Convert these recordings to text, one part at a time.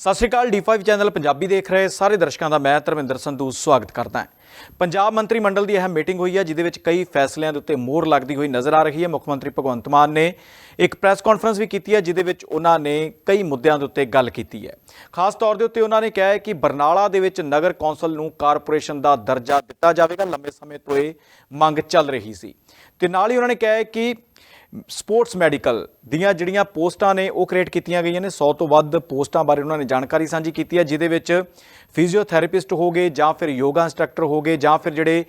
ਸਤਿ ਸ਼੍ਰੀ ਅਕਾਲ D5 channel Punjabi ਦੇਖ ਰਹੇ ਸਾਰੇ ਦਰਸ਼ਕਾਂ ਦਾ ਮੈਂ ਧਰਮਿੰਦਰ ਸੰਧੂ ਸਵਾਗਤ ਕਰਦਾ ਹਾਂ। ਪੰਜਾਬ ਮੰਤਰੀ ਮੰਡਲ ਦੀ ਅਹਿਮ ਮੀਟਿੰਗ ਹੋਈ ਹੈ ਜਿਦੇ ਵਿੱਚ ਕਈ ਫੈਸਲਿਆਂ ਦੇ ਉੱਤੇ ਮੋਹਰ ਲੱਗਦੀ ਹੋਈ ਨਜ਼ਰ ਆ ਰਹੀ ਹੈ। ਮੁੱਖ ਮੰਤਰੀ ਭਗਵੰਤ ਮਾਨ ਨੇ ਇੱਕ ਪ੍ਰੈਸ ਕਾਨਫਰੰਸ ਵੀ ਕੀਤੀ ਹੈ ਜਿਦੇ ਵਿੱਚ ਉਹਨਾਂ ਨੇ ਕਈ ਮੁੱਦਿਆਂ ਦੇ ਉੱਤੇ ਗੱਲ ਕੀਤੀ ਹੈ। ਖਾਸ ਤੌਰ ਦੇ ਉੱਤੇ ਉਹਨਾਂ ਨੇ ਕਿਹਾ ਹੈ ਕਿ ਬਰਨਾਲਾ ਦੇ ਵਿੱਚ ਨਗਰ ਕੌਂਸਲ ਨੂੰ ਕਾਰਪੋਰੇਸ਼ਨ ਦਾ ਦਰਜਾ ਦਿੱਤਾ ਜਾਵੇਗਾ। ਲੰਬੇ ਸਮੇਂ ਤੋਂ ਇਹ ਮੰਗ ਚੱਲ ਰਹੀ ਸੀ। ਤੇ ਨਾਲ ਹੀ ਉਹਨਾਂ ਨੇ ਕਿਹਾ ਹੈ ਕਿ ਸਪੋਰਟਸ ਮੈਡੀਕਲ ਦੀਆਂ ਜਿਹੜੀਆਂ ਪੋਸਟਾਂ ਨੇ ਉਹ ਕ੍ਰੀਏਟ ਕੀਤੀਆਂ ਗਈਆਂ ਨੇ। 100 ਤੋਂ ਵੱਧ ਪੋਸਟਾਂ ਬਾਰੇ ਉਹਨਾਂ ਨੇ ਜਾਣਕਾਰੀ ਸਾਂਝੀ ਕੀਤੀ ਹੈ, ਜਿਹਦੇ ਵਿੱਚ ਫਿਜ਼ੀਓਥੈਰੇਪਿਸਟ ਹੋਗੇ ਜਾਂ ਫਿਰ ਯੋਗਾ ਇੰਸਟ੍ਰਕਟਰ ਹੋਗੇ ਜਾਂ ਫਿਰ ਜਿਹੜੇ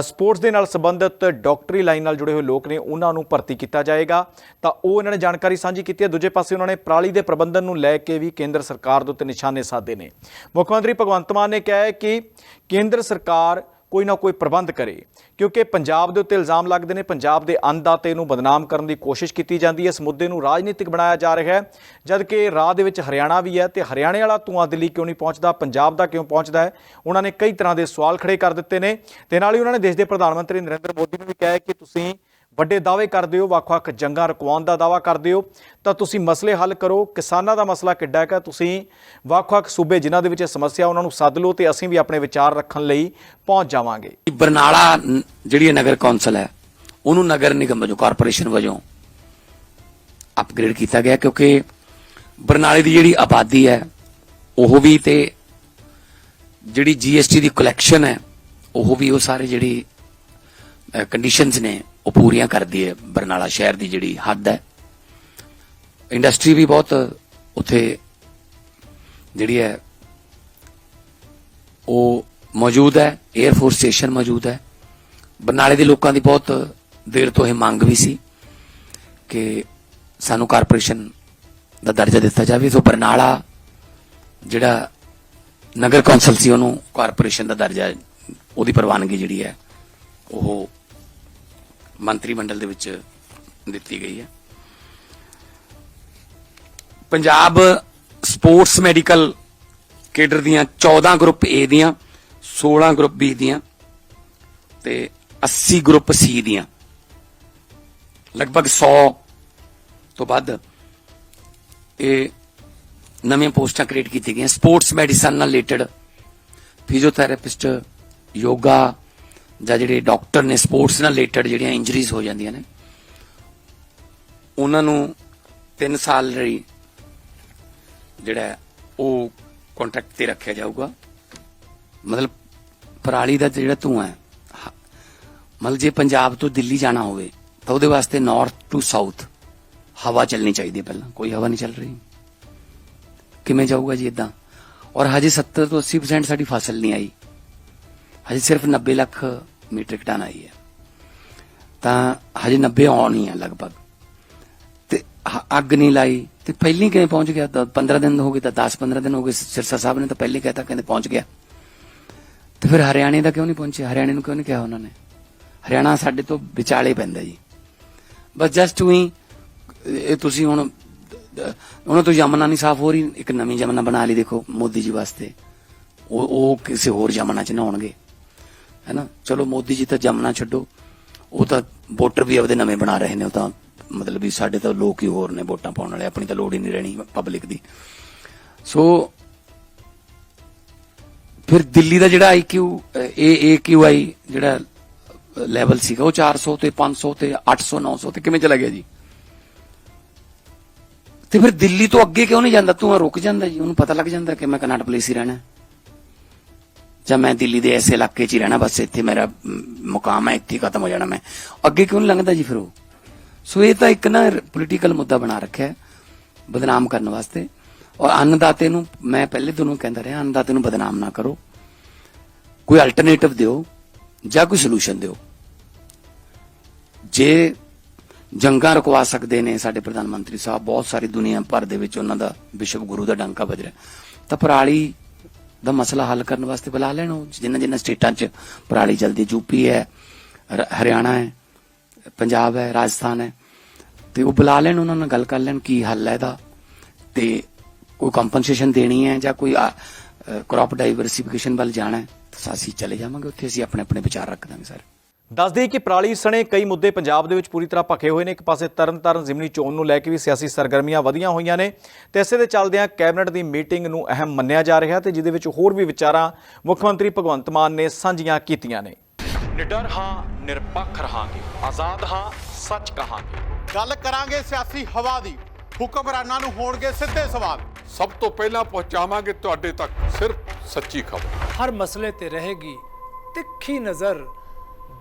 ਸਪੋਰਟਸ ਦੇ ਨਾਲ ਸੰਬੰਧਿਤ ਡਾਕਟਰੀ ਲਾਈਨ ਨਾਲ ਜੁੜੇ ਹੋਏ ਲੋਕ ਨੇ, ਉਹਨਾਂ ਨੂੰ ਭਰਤੀ ਕੀਤਾ ਜਾਏਗਾ। ਤਾਂ ਉਹ ਇਹਨਾਂ ਨੇ ਜਾਣਕਾਰੀ ਸਾਂਝੀ ਕੀਤੀ ਹੈ। ਦੂਜੇ ਪਾਸੇ ਉਹਨਾਂ ਨੇ ਪਰਾਲੀ ਦੇ ਪ੍ਰਬੰਧਨ ਨੂੰ ਲੈ ਕੇ ਵੀ ਕੇਂਦਰ ਸਰਕਾਰ ਦੇ ਉੱਤੇ ਨਿਸ਼ਾਨੇ ਸਾਧੇ ਨੇ। ਮੁੱਖ ਮੰਤਰੀ ਭਗਵੰਤ ਮਾਨ ਨੇ ਕਿਹਾ ਹੈ ਕਿ ਕੇਂਦਰ ਸਰਕਾਰ ਕੋਈ ਨਾ ਕੋਈ ਪ੍ਰਬੰਧ ਕਰੇ। ਕਿਉਂਕਿ ਪੰਜਾਬ ਦੇ ਉੱਤੇ ਇਲਜ਼ਾਮ ਲੱਗਦੇ ਨੇ, ਪੰਜਾਬ ਦੇ ਅੰਨਦਾਤੇ ਨੂੰ ਬਦਨਾਮ ਕਰਨ ਦੀ ਕੋਸ਼ਿਸ਼ ਕੀਤੀ ਜਾਂਦੀ ਹੈ। ਇਸ ਮੁੱਦੇ ਨੂੰ ਰਾਜਨੀਤਿਕ ਬਣਾਇਆ ਜਾ ਰਿਹਾ ਹੈ। ਜਦ ਕਿ ਰਾਹ ਦੇ ਵਿੱਚ ਹਰਿਆਣਾ ਵੀ ਹੈ ਤੇ ਹਰਿਆਣੇ ਵਾਲਾ ਧੂਆਂ ਦਿੱਲੀ ਕਿਉਂ ਨਹੀਂ ਪਹੁੰਚਦਾ, ਪੰਜਾਬ ਦਾ ਕਿਉਂ ਪਹੁੰਚਦਾ ਹੈ, ਉਹਨਾਂ ਨੇ ਕਈ ਤਰ੍ਹਾਂ ਦੇ ਸਵਾਲ ਖੜੇ ਕਰ ਦਿੱਤੇ ਨੇ। ਤੇ ਨਾਲ ਹੀ ਉਹਨਾਂ ਨੇ ਦੇਸ਼ ਦੇ ਪ੍ਰਧਾਨ ਮੰਤਰੀ ਨਰਿੰਦਰ ਮੋਦੀ ਨੂੰ ਵੀ ਕਿਹਾ ਕਿ ਤੁਸੀਂ ਵੱਡੇ ਦਾਅਵੇ ਕਰਦੇ ਹੋ ਵੱਖ-ਵੱਖ ਜੰਗਾਂ ਰੁਕਵਾਉਣ ਦਾ ਦਾਅਵਾ ਕਰਦੇ ਹੋ ਤਾਂ ਤੁਸੀਂ ਮਸਲੇ ਹੱਲ ਕਰੋ, ਕਿਸਾਨਾਂ ਦਾ ਮਸਲਾ ਕਿੱਡਾ ਹੈ ਕਿ ਤੁਸੀਂ ਵੱਖ-ਵੱਖ ਸੂਬੇ ਜਿਨ੍ਹਾਂ ਦੇ ਵਿੱਚ ਇਹ ਸਮੱਸਿਆ ਉਹਨਾਂ ਨੂੰ ਸੱਦ ਲਓ ਤੇ ਅਸੀਂ ਵੀ ਆਪਣੇ ਵਿਚਾਰ ਰੱਖਣ ਲਈ ਪਹੁੰਚ ਜਾਵਾਂਗੇ। ਬਰਨਾਲਾ ਜਿਹੜੀ ਨਗਰ ਕੌਂਸਲ ਹੈ, ਉਹਨੂੰ ਨਗਰ ਨਿਗਮ ਵਜੋਂ, ਕਾਰਪੋਰੇਸ਼ਨ ਵਜੋਂ ਅਪਗ੍ਰੇਡ ਕੀਤਾ ਗਿਆ ਕਿਉਂਕਿ ਬਰਨਾਲੇ ਦੀ ਜਿਹੜੀ ਆਬਾਦੀ ਹੈ, ਉਹ ਵੀ ਤੇ ਜਿਹੜੀ ਜੀਐਸਟੀ ਦੀ ਕਲੈਕਸ਼ਨ ਹੈ, ਉਹ ਵੀ ਉਹ ਸਾਰੇ ਜਿਹੜੀ ਕੰਡੀਸ਼ਨਸ ਨੇ ਉਹ ਪੂਰੀਆਂ ਕਰਦੀ ਹੈ ਬਰਨਾਲਾ ਸ਼ਹਿਰ ਦੀ ਜਿਹੜੀ ਹੱਦ ਹੈ। ਇੰਡਸਟਰੀ ਵੀ ਬਹੁਤ ਉੱਥੇ ਜਿਹੜੀ ਹੈ, ਉਹ ਮੌਜੂਦ ਹੈ 에ਅਰ ਫੋਰਸ ਸਟੇਸ਼ਨ ਮੌਜੂਦ ਹੈ। ਬਰਨਾਲੇ ਦੇ ਲੋਕਾਂ ਦੀ ਬਹੁਤ ਦੇਰ ਤੋਂ ਇਹ ਮੰਗ ਵੀ ਸੀ ਕਿ ਸਾਨੂੰ ਕਾਰਪੋਰੇਸ਼ਨ ਦਾ ਦਰਜਾ ਦਿੱਤਾ ਜਾਵੇ। ਸੋ ਬਰਨਾਲਾ ਜਿਹੜਾ ਨਗਰ ਕੌਂਸਲ ਸੀ, ਉਹਨੂੰ ਕਾਰਪੋਰੇਸ਼ਨ ਦਾ ਦਰਜਾ, ਉਹਦੀ ਪ੍ਰਵਾਨਗੀ ਜਿਹੜੀ ਹੈ, ਉਹ ਮੰਤਰੀ ਮੰਡਲ ਦੇ ਵਿੱਚ ਦਿੱਤੀ ਗਈ ਹੈ। ਪੰਜਾਬ ਸਪੋਰਟਸ ਮੈਡੀਕਲ ਕੇਡਰ ਦੀਆਂ 14 ਗਰੁੱਪ A ਦੀਆਂ 16 ਗਰੁੱਪ B ਦੀਆਂ ਤੇ 80 ਗਰੁੱਪ C ਦੀਆਂ। ਲਗਭਗ 100 ਤੋਂ ਵੱਧ ਇਹ ਨਵੀਆਂ ਪੋਸਟਾਂ ਕ੍ਰੀਏਟ ਕੀਤੀਆਂ ਗਈਆਂ। ਸਪੋਰਟਸ ਮੈਡੀਸਨ ਨਾਲ ਰਿਲੇਟਡ ਫਿਜ਼ੀਓਥੈਰੇਪਿਸਟ, ਯੋਗਾ ਜਾਂ ਜਿਹੜੇ ਡਾਕਟਰ ਨੇ ਸਪੋਰਟਸ ਨਾਲ ਰਿਲੇਟਡ ਜਿਹੜੀਆਂ ਇੰਜਰੀਜ਼ ਹੋ ਜਾਂਦੀਆਂ ਨੇ, ਉਹਨਾਂ ਨੂੰ 3 ਸਾਲ ਲਈ ਜਿਹੜਾ ਉਹ ਕੰਟਰੈਕਟ ਤੇ ਰੱਖਿਆ ਜਾਊਗਾ। ਮਤਲਬ ਪਰਾਲੀ ਦਾ ਜਿਹੜਾ ਧੂਆਂ ਹੈ ਮਤਲਬ ਜੇ ਪੰਜਾਬ ਤੋਂ ਦਿੱਲੀ ਜਾਣਾ ਹੋਵੇ, ਤਾਂ ਉਹਦੇ ਵਾਸਤੇ ਨਾਰਥ ਟੂ ਸਾਊਥ ਹਵਾ ਚੱਲਣੀ ਚਾਹੀਦੀ ਹੈ ਪਹਿਲਾਂ। ਕੋਈ ਹਵਾ ਨਹੀਂ ਚੱਲ ਰਹੀ। ਕਿਵੇਂ ਜਾਊਗਾ ਜੀ ਇਦਾਂ ਔਰ ਹਜੇ 70 ਤੋਂ 80% ਸਾਡੀ ਫਸਲ ਨਹੀਂ ਆਈ। ਹਜੇ ਸਿਰਫ 90 ਲੱਖ ਮੀਟ੍ਰਿਕ ਟਨ ਆਈ ਹੈ। ਤਾਂ ਹਜੇ 90 ਆਉਣੀ ਹੈ ਲਗਭਗ। ਤੇ ਅੱਗ ਨਹੀਂ ਲਾਈ, ਤੇ ਪਹਿਲੀ ਕਿਵੇਂ ਪਹੁੰਚ ਗਿਆ? ਤਾਂ 15 ਦਿਨ ਹੋ ਗਏ, ਤਾਂ 10 15 ਦਿਨ ਹੋ ਗਏ ਸਿਰਸਾ ਸਾਹਿਬ ਨੇ ਤਾਂ ਪਹਿਲੇ ਕਹਿਤਾ, ਕਹਿੰਦੇ ਪਹੁੰਚ ਗਿਆ। ਤੇ ਫਿਰ ਹਰਿਆਣੇ ਦਾ ਕਿਉਂ ਨਹੀਂ ਪਹੁੰਚਿਆ? ਹਰਿਆਣੇ ਨੂੰ ਕਿਉਂ ਨਹੀਂ ਕਿਹਾ ਉਹਨਾਂ ਨੇ? ਹਰਿਆਣਾ ਸਾਡੇ ਤੋਂ ਵਿਚਾਲੇ ਪੈਂਦਾ ਜੀ। ਬਸ ਜਸਟ ਉਹੀ, ਇਹ ਤੁਸੀਂ ਹੁਣ, ਉਹਨਾਂ ਤੋਂ ਯਮਨਾ ਨਹੀਂ ਸਾਫ਼ ਹੋ ਰਹੀ, ਇੱਕ ਨਵੀਂ ਯਮਨਾ ਬਣਾ ਲਈ ਦੇਖੋ ਮੋਦੀ ਜੀ ਵਾਸਤੇ। ਉਹ ਉਹ ਕਿਸੇ ਹੋਰ ਯਮਨਾ ਚ ਨਹਾਉਣਗੇ ਹੈਨਾ ਚਲੋ ਮੋਦੀ ਜੀ ਤਾਂ ਯਮਨਾ ਛੱਡੋ। ਉਹ ਤਾਂ ਵੋਟਰ ਵੀ ਆਪਦੇ ਨਵੇਂ ਬਣਾ ਰਹੇ ਨੇ, ਉਹ ਤਾਂ ਮਤਲਬ ਵੀ ਸਾਡੇ ਤਾਂ ਲੋਕ ਹੀ ਹੋਰ ਨੇ ਵੋਟਾਂ ਪਾਉਣ ਵਾਲੇ, ਆਪਣੀ ਤਾਂ ਲੋੜ ਹੀ ਨਹੀਂ ਰਹਿਣੀ ਪਬਲਿਕ ਦੀ। ਸੋ ਫਿਰ ਦਿੱਲੀ ਦਾ ਜਿਹੜਾ ਆਈਕਿਊ ਏ ਏਕਿਊਆਈ ਜਿਹੜਾ ਲੈਵਲ ਸੀਗਾ, ਉਹ 400 ਤੇ 500 ਤੇ 800 900 ਤੇ ਕਿਵੇਂ ਚਲਾ ਗਿਆ ਜੀ? ਤੇ ਫਿਰ ਦਿੱਲੀ ਤੋਂ ਅੱਗੇ ਕਿਉਂ ਨਹੀਂ ਜਾਂਦਾ? ਤੂੰ ਰੁਕ ਜਾਂਦਾ ਜੀ, ਉਹਨੂੰ ਪਤਾ ਲੱਗ ਜਾਂਦਾ ਕਿ ਮੈਂ ਕਨਾਟ ਪਲੇਸ ਹੀ ਰਹਿਣਾ। ਜਾਂ ਮੈਂ ਦਿੱਲੀ ਦੇ ਐਸੇ ਇਲਾਕੇ 'ਚ ਹੀ ਰਹਿਣਾ, ਬਸ ਇੱਥੇ ਮੇਰਾ ਮੁਕਾਮ ਹੈ, ਇੱਥੇ ਖਤਮ ਹੋ ਜਾਣਾ ਮੈਂ। ਅੱਗੇ ਕਿਉਂ ਨਹੀਂ ਲੰਘਦਾ ਜੀ ਫਿਰ ਉਹ? ਸੋ ਇਹ ਤਾਂ ਇੱਕ ਨਾ ਪੋਲੀਟੀਕਲ ਮੁੱਦਾ ਬਣਾ ਰੱਖਿਆ ਬਦਨਾਮ ਕਰਨ ਵਾਸਤੇ। ਔਰ ਅੰਨਦਾਤੇ ਨੂੰ, ਮੈਂ ਪਹਿਲੇ ਦਿਨੋਂ ਕਹਿੰਦਾ ਰਿਹਾ, ਅੰਨਦਾਤੇ ਨੂੰ ਬਦਨਾਮ ਨਾ ਕਰੋ। ਕੋਈ ਅਲਟਰਨੇਟਿਵ ਦਿਓ, ਜਾਂ ਕੋਈ ਸੋਲੂਸ਼ਨ ਦਿਓ। ਜੇ ਜੰਗਾਂ ਰੁਕਵਾ ਸਕਦੇ ਨੇ ਸਾਡੇ ਪ੍ਰਧਾਨ ਮੰਤਰੀ ਸਾਹਿਬ, ਬਹੁਤ ਸਾਰੀ ਦੁਨੀਆ ਭਰ ਦੇ ਵਿੱਚ ਉਹਨਾਂ ਦਾ ਵਿਸ਼ਵ ਗੁਰੂ ਦਾ ਡਾਂਕਾ ਵੱਜ ਰਿਹਾ। ਤਾਂ ਪਰਾਲੀ ਦਾ ਮਸਲਾ ਹੱਲ ਕਰਨ ਵਾਸਤੇ ਬੁਲਾ ਲੈਣ ਉਹ, ਜਿੰਨਾ ਜਿੰਨਾ ਸਟੇਟਾਂ 'ਚ ਪਰਾਲੀ ਜਲਦੀ ਯੂਪੀ ਹੈ ਹਰਿਆਣਾ ਹੈ, ਪੰਜਾਬ ਹੈ, ਰਾਜਸਥਾਨ ਹੈ, ਤੇ ਉਹ ਬੁਲਾ ਲੈਣ, ਉਹਨਾਂ ਨਾਲ ਗੱਲ ਕਰ ਲੈਣ ਕੀ ਹੱਲ ਹੈ ਇਹਦਾ। ਤੇ ਕੋਈ ਕੰਪਨਸੇਸ਼ਨ ਦੇਣੀ ਹੈ ਜਾਂ ਕੋਈ ਕ੍ਰੌਪ ਡਾਈਵਰਸਿਫਿਕੇਸ਼ਨ ਵੱਲ ਜਾਣਾ ਹੈ, ਤਾਂ ਅਸੀਂ ਚਲੇ ਜਾਵਾਂਗੇ, ਉੱਥੇ ਅਸੀਂ ਆਪਣੇ ਆਪਣੇ ਵਿਚਾਰ ਰੱਖ ਦਾਂਗੇ ਸਰ। ਦੱਸਦੇ ਕਿ ਪਰਾਲੀ ਸਣੇ ਕਈ ਮੁੱਦੇ ਪੰਜਾਬ ਦੇ ਵਿੱਚ ਪੂਰੀ ਤਰ੍ਹਾਂ ਭਖੇ ਹੋਏ ਨੇ। ਇੱਕ ਪਾਸੇ ਤਰਨਤਾਰਨ ਜ਼ਿਮਨੀ ਚੋਣ ਨੂੰ ਲੈ ਕੇ ਵੀ ਸਿਆਸੀ ਸਰਗਰਮੀਆਂ ਵਧੀਆਂ ਹੋਈਆਂ ਨੇ ਤੇ ਇਸੇ ਦੇ ਚੱਲਦਿਆਂ ਕੈਬਨਿਟ ਦੀ ਮੀਟਿੰਗ ਨੂੰ ਅਹਿਮ ਮੰਨਿਆ ਜਾ ਰਿਹਾ ਤੇ ਜਿਹਦੇ ਵਿੱਚ ਹੋਰ ਵੀ ਵਿਚਾਰਾਂ ਮੁੱਖ ਮੰਤਰੀ ਭਗਵੰਤ ਮਾਨ ਨੇ ਸਾਂਝੀਆਂ ਕੀਤੀਆਂ ਨੇ। ਨਿਡਰ ਹਾਂ ਨਿਰਪੱਖ ਰਹਾਂਗੇ। ਆਜ਼ਾਦ ਹਾਂ ਸੱਚ ਕਹਾਂਗੇ। ਗੱਲ ਕਰਾਂਗੇ ਸਿਆਸੀ ਹਵਾ ਦੀ। ਹੁਕਮਰਾਨਾਂ ਨੂੰ ਹੋਣਗੇ ਸਿੱਧੇ ਸਵਾਲ। ਸਭ ਤੋਂ ਪਹਿਲਾਂ ਪਹੁੰਚਾਵਾਂਗੇ ਤੁਹਾਡੇ ਤੱਕ ਸਿਰਫ ਸੱਚੀ ਖਬਰ। ਹਰ ਮਸਲੇ ਤੇ ਰਹੇਗੀ ਤਿੱਖੀ ਨਜ਼ਰ